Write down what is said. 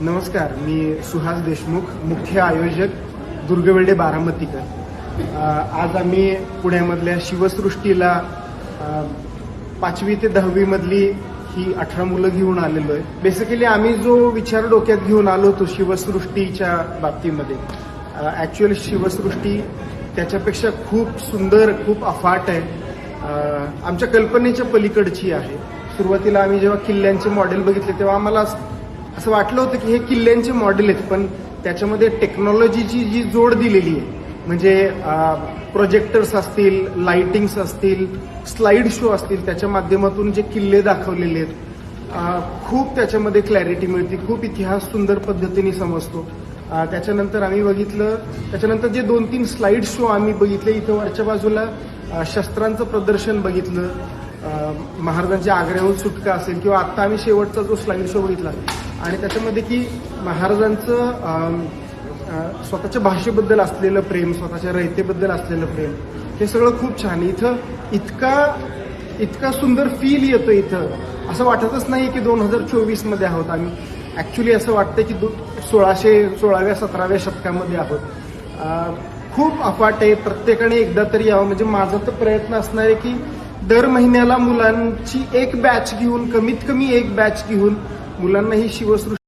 नमस्कार मी सुहास देशमुख मुख्य आयोजक दुर्गवेडे बारामतीकर. आज आम्ही पुण्यामधल्या शिवसृष्टीला पाचवी ते दहावीमधली ही अठरा मुलं घेऊन आलेलो आहे. बेसिकली आम्ही जो विचार डोक्यात घेऊन आलो होतो शिवसृष्टीच्या बाबतीमध्ये ॲक्च्युअली शिवसृष्टी त्याच्यापेक्षा खूप सुंदर खूप अफाट आहे. आमच्या कल्पनेच्या पलीकडची आहे. सुरुवातीला आम्ही जेव्हा किल्ल्यांचे मॉडेल बघितले तेव्हा आम्हाला असं वाटलं होतं की हे किल्ल्यांचे मॉडेल आहेत पण त्याच्यामध्ये टेक्नॉलॉजीची जी जोड दिलेली आहे म्हणजे प्रोजेक्टर्स असतील लाइटिंग्स असतील स्लाइड शो असतील त्याच्या माध्यमातून जे किल्ले दाखवलेले आहेत खूप त्याच्यामध्ये क्लॅरिटी मिळते खूप इतिहास सुंदर पद्धतीने समजतो. त्याच्यानंतर आम्ही बघितलं त्याच्यानंतर जे दोन तीन स्लाइड शो आम्ही बघितले इथं वरच्या बाजूला शस्त्रांचं प्रदर्शन बघितलं महाराजांच्या महाराजांची आग्र्याहून सुटका असेल किंवा आत्ता आम्ही शेवटचा जो स्लाइड शो बघितला आणि त्याच्यामध्ये की महाराजांचं स्वतःच्या भाषेबद्दल असलेलं प्रेम स्वतःच्या रयतेबद्दल असलेलं प्रेम हे सगळं खूप छान इथं इतका इतका सुंदर फील येतो इथं. असं वाटतच नाही की दोन हजार चोवीसमध्ये आहोत आम्ही. ॲक्च्युली असं वाटतं की दो सोळाशे सोळाव्या सतराव्या शतकामध्ये आहोत. खूप अफाट आहे. प्रत्येकाने एकदा तरी यावं. म्हणजे माझा तर प्रयत्न असणार आहे की दर महिन्याला मुलांची एक बॅच घेऊन कमीत कमी एक बॅच घेऊन मुलांना ही शिवसृष्टी